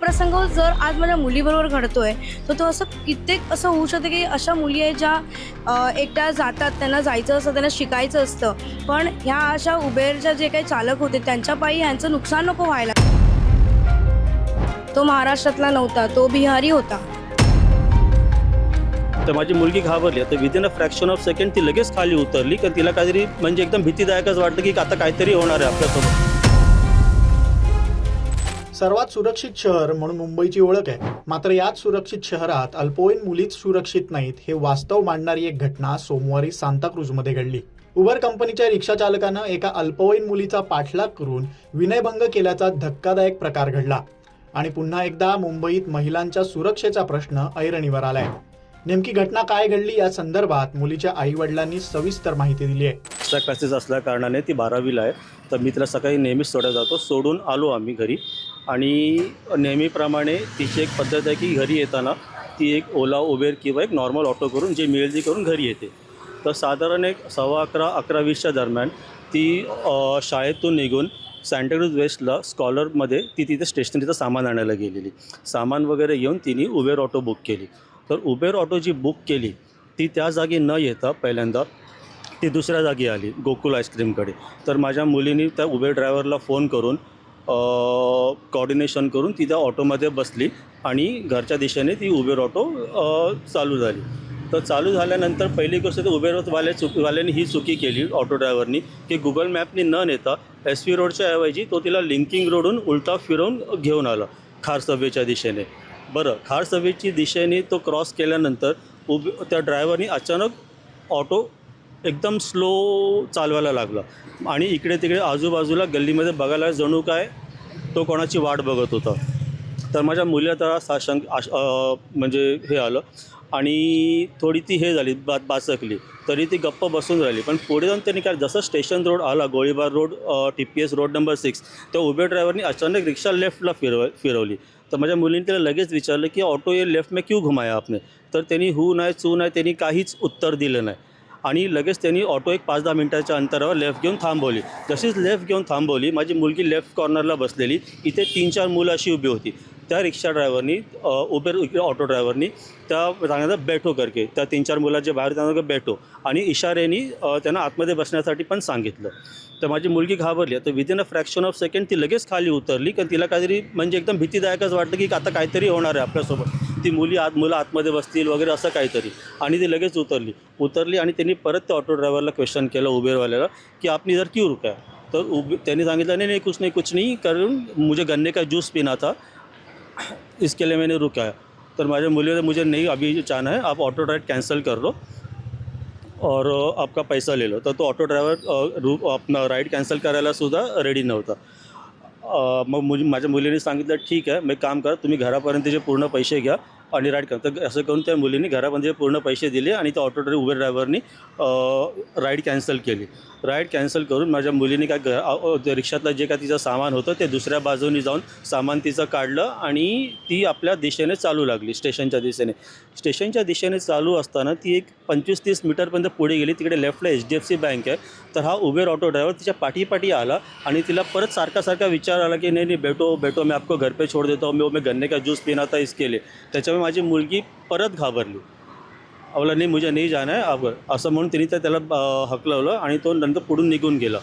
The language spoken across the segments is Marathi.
प्रसंग जर आज माझ्या मुलीबरोबर घडतोय तर तो असं कित्येक असं होऊ शकतं की अशा मुली आहेत ज्या एकट्या जातात त्यांना जायचं असतं त्यांना शिकायचं असतं. पण ह्या अशा उबेरच्या जे काही चालक होते त्यांच्या पायी ह्यांचं नुकसान नको व्हायला. तो महाराष्ट्रातला नव्हता तो बिहारी होता. तर माझी मुलगी घाबरली. तर within a fraction of second ती लगेच खाली उतरली कारण तिला काहीतरी म्हणजे एकदम भीतीदायकच वाटतं की आता काहीतरी होणार आहे आपल्यासोबत. सर्वात सुरक्षित शहर म्हणून मुंबईची ओळख आहे. मात्र याच सुरक्षित शहरात अल्पवयीन मुलीच सुरक्षित नाहीत हे वास्तव मांडणारी एक घटना सोमवारी सांताक्रूजमध्ये घडली. उबर कंपनीच्या रिक्षा चालकानं एका अल्पवयीन मुलीचा पाठलाग करून विनयभंग केल्याचा धक्कादायक प्रकार घडला. आणि पुन्हा एकदा मुंबईत महिलांच्या सुरक्षेचा प्रश्न ऐरणीवर आलाय. नेमकी घटना काय घडली या संदर्भात मुलीच्या आई वडिलांनी सविस्तर माहिती दिली आहे. क्लासेस असल्या कारणाने ती बारावीला आहे. तर मी तिला सकाळी नेहमीच सोडत जातो. सोडून आलो आम्ही घरी. आणि नेहमीप्रमाणे तिची एक पद्धत आहे की घरी येताना ती एक ओला उबेर किंवा एक नॉर्मल ऑटो करून जे मिळेल ते करून घरी येते. तर साधारण एक सव्वा अकरा अकरा वीसच्या दरम्यान ती शाळेतून निघून सँटाक्रूज वेस्टला स्कॉलरमध्ये ती तिथे स्टेशनरीचं सामान आणायला गेलेली. सामान वगैरे घेऊन तिने उबेर ऑटो बुक केली. तर उबेर ऑटो जी बुक केली ती त्या जागी न येता पहिल्यांदा ती दुसऱ्या जागी आली गोकुल आईस्क्रीमकडे तर माझ्या मुलीने त्या उबेर ड्रायव्हरला फोन करून कॉर्डिनेशन करून ती त्या ऑटोमध्ये बसली आणि घरच्या दिशेने ती उबेर ऑटो चालू झाली. तर चालू झाल्यानंतर पहिली गोष्ट तर उबेरवाल्या चुकवाल्याने ही चुकी केली ऑटो ड्रायव्हरनी की गुगल मॅपनी न नेता एस व्ही रोडच्या ऐवजी तो तिला लिंकिंग रोडून उलटा फिरवून घेऊन आला खार सभेच्या दिशेने. बरं खार सभेची दिशेने तो क्रॉस केल्यानंतर उबे त्या ड्रायव्हरनी अचानक ऑटो एकदम स्लो चालवायला लागला. आणि इकडे तिकडे आजूबाजूला गल्लीमध्ये बघायला जणू काय तो कोणाची वाट बघत होता. तर माझ्या मुलीला त्याला साशंक आश म्हणजे हे आलं. आणि थोडी ती हे झाली बा बाचकली. तरी ती गप्प बसून राहिली. पण पुढे जाऊन त्यांनी काय जसं स्टेशन रोड आला गोळीबार road T P S road number six त्या उबेर ड्रायव्हरनी अचानक रिक्षा लेफ्टला फिरव फिरवली. तर माझ्या मुलीने त्याला लगेच विचारलं की ऑटो ये लेफ्ट में क्यू घुमाया आपने? तर त्यांनी हू नाही चू नाही त्यांनी काहीच उत्तर दिलं नाही. आणि लगेच त्यांनी ऑटो एक पाच दहा मिनटाच्या अंतरावर लेफ्ट घेऊन थांबवली. जशीच लेफ्ट घेऊन थांबवली माझी मुलगी लेफ्ट कॉर्नरला बसलेली. इथे तीन चार मुलं अशी उभी होती. त्या रिक्षा ड्रायव्हरनी उबेर इकडे ऑटो ड्रायव्हरनी त्या सांगितलं बैठो करके. त्या तीन चार मुलाचे बाहेर त्यांना बैठो. आणि इशाऱ्यानी त्यांना आतमध्ये बसण्यासाठी पण सांगितलं. तर माझी मुलगी घाबरली. तर within a fraction of second ती लगेच खाली उतरली कारण तिला काहीतरी म्हणजे एकदम भीतीदायकच वाटलं की आता काहीतरी होणार आहे आपल्यासोबत. ती मुली आत, मुलं आतमध्ये बसतील वगैरे असं काहीतरी. आणि ती लगेच उतरली. उतरली आणि त्यांनी परत त्या ऑटो ड्रायव्हरला क्वेश्चन केलं उबेरवाल्याला, की आपने जर क्यों रुका तर उबे, त्यांनी सांगितलं, नाही नाही, कुछ नहीं कुछ नहीं कारण मुझे गन्ने का जूस पीना था. इसके लिए मैंने रुका है. तर माझ्या मुलीने मुझे नहीं, अभी जाना है, आप ऑटो राइड कैंसिल कर लो. और आपका पैसा ले लो. तर तो ऑटो ड्रायव्हर अपना राईड कॅन्सल करायला सुद्धा रेडी नव्हता. मग मुली, माझ्या मुलीने सांगितलं, ठीक आहे मी काम करा, तुम्ही घरापर्यंतचे पूर्ण पैसे घ्या. आणि राईड करतो असं करून त्या मुलीने घरामध्ये पूर्ण पैसे दिले आणि त्या ऑटो ड्रायव्हर उबेर ड्रायव्हरनी राईड कॅन्सल केली. राईड कॅन्सल करून माझ्या मुलीने काय घ- रिक्षातलं जे काय तिचं सामान होतं ते दुसऱ्या बाजूनी जाऊन सामान तिचं काढलं आणि ती आपल्या दिशेने चालू लागली स्टेशनच्या दिशेने. स्टेशनच्या दिशेने चालू असताना ती एक पंचवीस तीस मीटरपर्यंत पुढे गेली. तिकडे लेफ्टला H D F C bank आहे. तर हा उबेर ऑटो ड्रायव्हर तिच्या पाठीपाठी आला आणि तिला परत सारखा सारखा विचार आला की नाही नाही बेटो बेटो मी आपको घर पे छोड़ देता हूँ. मैं गन्ने का ज्यूस पिना था इसके लिए. त्याच्यामुळे माझी मुलगी परत घाबरली. अवला नाही मुझे नाही जाणार आहे अब असं म्हणून तिने तर त्याला हकलवलं आणि तो नंतर पुढून निघून गेला.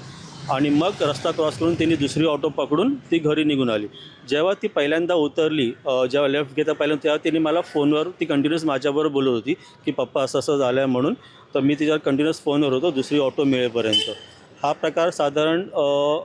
आणि मग रस्ता क्रॉस करून तिने दुसरी ऑटो पकडून ती घरी निघून आली. जेव्हा ती पहिल्यांदा उतरली जेव्हा लेफ्ट घेता पहिल्यांदा तेव्हा तिने मला फोनवर ती कंटिन्युअस माझ्याबरोबर बोलत होती की पप्पा असं असं झालं आहे म्हणून. तर मी तिच्यावर कंटिन्युअस फोनवर होतो दुसरी ऑटो मिळेपर्यंत. हा प्रकार साधारण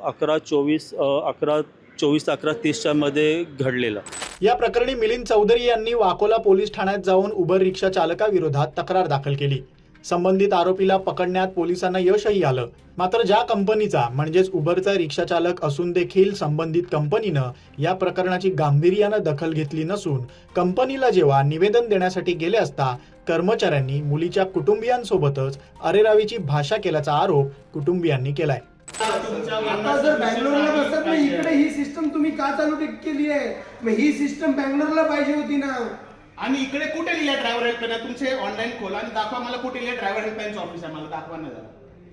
अकरा चोवीस अकरा चोवीस अकरा तीसच्या मध्ये घडलेला. या प्रकरणी मिलिंद चौधरी यांनी वाकोला पोलीस ठाण्यात जाऊन उबर रिक्षा चालकाविरोधात तक्रार दाखल केली. संबंधित आरोपीला पकडण्यात पोलिसांना यशही आलं. मात्र ज्या कंपनीचा म्हणजेच उबरचा रिक्षा चालक असून देखील संबंधित कंपनीनं या प्रकरणाची गांभीर्यानं दखल घेतली नसून कंपनीला जेव्हा निवेदन देण्यासाठी गेले असता कर्मचाऱ्यांनी मुलीच्या कुटुंबियांसोबतच अरेरावीची भाषा केल्याचा आरोप कुटुंबियांनी केलाय. आता जर बँगलोरला बसत नाही इकडे ही सिस्टम तुम्ही का चालू केली आहे? मग ही सिस्टम बँगलोरला पाहिजे होती ना. आम्ही इकडे कुठे लिहिलं ड्रायव्हर हेल्पलाईन तुमचे ऑनलाईन खोला. आणि दाखवा मला कुठे लिहिलं ड्रायव्हर हेल्पलाईनचं ऑफिस आहे. मला दाखवा ना जरा.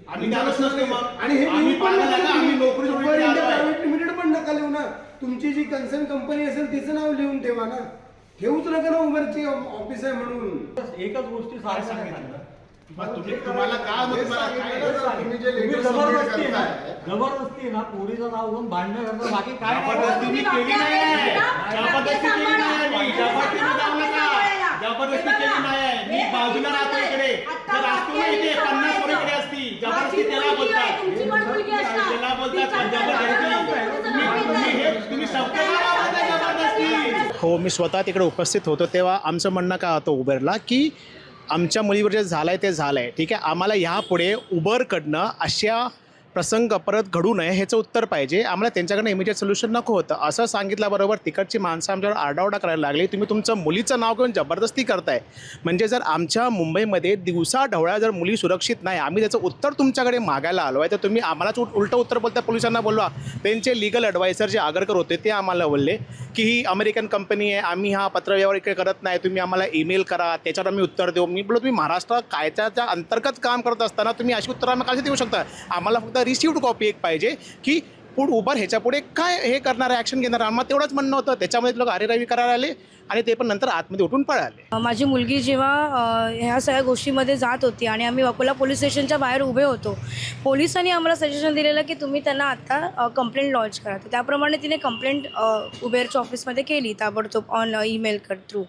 आम्ही नसतो मग. आणि हे आम्ही पण आम्ही. नोकरी आलो आहे. प्रायव्हेट लिमिटेड पण नका लिहू ना. तुमची जी कन्सर्न कंपनी असेल तिचं नाव लिहून ठेवा ना. ठेवूच नका ना उबरची ऑफिस आहे म्हणून. एकच गोष्टी सांगायच्या सांगितलं? तुम्हाला जबरदस्ती ना. जबरदस्ती ना. पोरीचं नाव घेऊन भांडणं करता बाकी काय जबरदस्ती केली नाही. जबरदस्ती केली नाही. मी जबरदस्ती जाऊ नका. जबरदस्ती केली नाही. मी बाजूला राहतो इकडे. जर असतो ना इथे पन्नास पोरं इकडे असती जबरदस्ती त्याला बोलतात. त्याला बोलतात. जबरदस्ती तुम्ही हे शब्द जबरदस्ती. हो मी स्वतः तिकडे उपस्थित होतो तेव्हा आमचं म्हणणं काय होतं उबरला की आमच्या मुलीवर जे झालं आहे ते झालं आहे ठीक आहे? आम्हाला ह्यापुढे उबरकडनं अशा प्रसंग परत घडू नये ह्याचं उत्तर पाहिजे. आम्हाला त्यांच्याकडनं इमिजिएट सोल्युशन नको होतं. असं सांगितल्याबरोबर तिकडची माणसं आमच्यावर आरडाओरडा करायला लागली. तुम्ही तुमचं मुलीचं नाव घेऊन जबरदस्ती करताय. म्हणजे जर आमच्या मुंबईमध्ये दिवसा ढवळ्या जर मुली सुरक्षित नाही आम्ही त्याचं उत्तर तुमच्याकडे मागायला आलो आहे तर तुम्ही आम्हालाच उल- उलटं उत्तर बोलता पोलिसांना बोलवा. त्यांचे लिगल ॲडवायझर जे आगरकर होते ते आम्हाला बोलले की ही अमेरिकन कंपनी आहे आम्ही हा पत्रव्यवहार इकडे करत नाही तुम्ही आम्हाला ईमेल करा त्याच्यावर आम्ही उत्तर देऊ. मी बोललो तुम्ही महाराष्ट्र कायद्याच्या अंतर्गत काम करत असताना तुम्ही अशी उत्तर आम्हाला कशी देऊ शकता? आम्हाला फक्त रिसिव्ड कॉपी एक पाहिजे की पुढ उबर ह्याच्यापुढे काय हे करणार ॲक्शन घेणार. आम्हाला तेवढंच म्हणणं होतं. त्याच्यामध्ये लोक अरेरावी करायला आले. आणि ते पण नंतर आतमध्ये उठून पळाले. माझी मुलगी जेव्हा ह्या सगळ्या गोष्टीमध्ये जात होती आणि आम्ही अकोला पोलीस स्टेशनच्या बाहेर उभे होतो पोलिसांनी आम्हाला सजेशन दिलेलं की तुम्ही त्यांना आत्ता कंप्लेंट लॉन्च करा. तर त्याप्रमाणे तिने कंप्लेंट उबेरच्या ऑफिसमध्ये केली ताबडतोब ऑन ईमेल कर थ्रू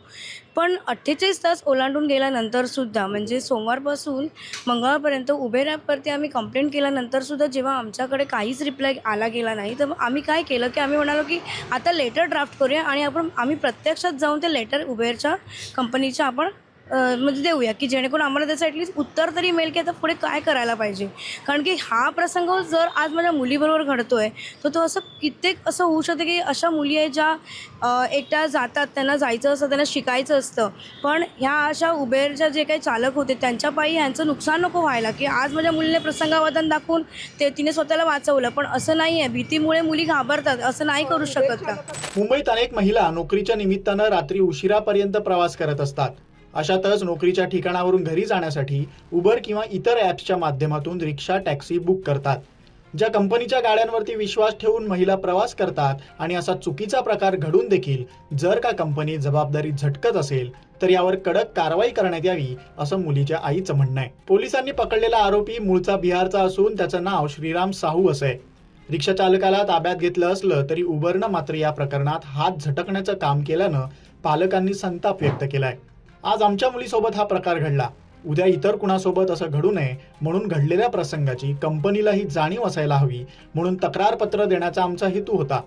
पण अठ्ठेचाळीस तास ओलांडून गेल्यानंतरसुद्धा म्हणजे सोमवारपासून मंगळवारपर्यंत उबेर ॲपवरती आम्ही कंप्लेंट केल्यानंतरसुद्धा जेव्हा आमच्याकडे काहीच रिप्लाय आला गेला नाही तर आम्ही काय केलं की आम्ही म्हणालो की आता लेटर ड्राफ्ट करूया आणि आपण आम्ही प्रत्यक्षात जाऊन ते लेटर उबेरच्या कंपनीच्या आपण म्हणजे देऊया की जेणेकरून आम्हाला त्याचं ॲटलिस्ट उत्तर तरी मिळेल की आता पुढे काय करायला पाहिजे. कारण की हा प्रसंग जर आज माझ्या मुलीबरोबर घडतो आहे तर तो असं कित्येक असं होऊ शकतं की अशा मुली आहे ज्या एकट्या जातात त्यांना जायचं असतं त्यांना शिकायचं असतं. पण ह्या अशा उबेरच्या जे काही चालक होते त्यांच्या पायी ह्यांचं नुकसान नको व्हायला की आज माझ्या मुलीने प्रसंगावधान दाखवून ते तिने स्वतःला वाचवलं. पण असं नाही आहे भीतीमुळे मुली घाबरतात. असं नाही करू शकत का? मुंबईत अनेक महिला नोकरीच्या निमित्तानं रात्री उशिरापर्यंत प्रवास करत असतात. अशातच नोकरीच्या ठिकाणावरून घरी जाण्यासाठी उबर किंवा इतर ॲप्सच्या माध्यमातून रिक्षा टॅक्सी बुक करतात. ज्या कंपनीच्या गाड्यांवरती विश्वास ठेवून महिला प्रवास करतात आणि असा चुकीचा प्रकार घडून देखील जर का कंपनी जबाबदारी झटकत असेल तर यावर कडक कारवाई करण्यात यावी असं मुलीच्या आईचं म्हणणं आहे. पोलिसांनी पकडलेला आरोपी मूळचा बिहारचा असून त्याचं नाव श्रीराम साहू असं आहे. रिक्षा चालकाला ताब्यात घेतलं असलं तरी उबरनं मात्र या प्रकरणात हात झटकण्याचं काम केल्यानं पालकांनी संताप व्यक्त केलाय. आज आमच्या मुलीसोबत हा प्रकार घडला. उद्या इतर कुणासोबत असं घडू नये म्हणून घडलेल्या प्रसंगाची कंपनीलाही जाणीव असायला हवी म्हणून तक्रारपत्र देण्याचा आमचा हेतू होता.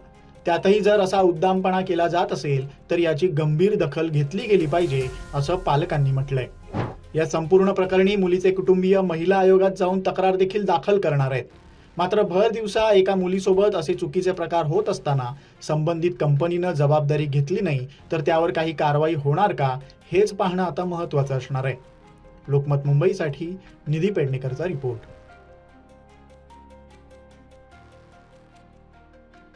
त्यातही जर असा उद्दामपणा केला जात असेल तर याची गंभीर दखल घेतली गेली पाहिजे असं पालकांनी म्हटलंय. या संपूर्ण प्रकरणी मुलीचे कुटुंबीय महिला आयोगात जाऊन तक्रार देखील दाखल करणार आहेत. मात्र भर दिवसा एका मुलीसोबत असे चुकीचे प्रकार होत असताना संबंधित कंपनीनं जबाबदारी घेतली नाही तर त्यावर काही कारवाई होणार का हेच पाहणं आता महत्त्वाचं असणार आहे. लोकमत मुंबईसाठी निधी पेडणेकरचा रिपोर्ट.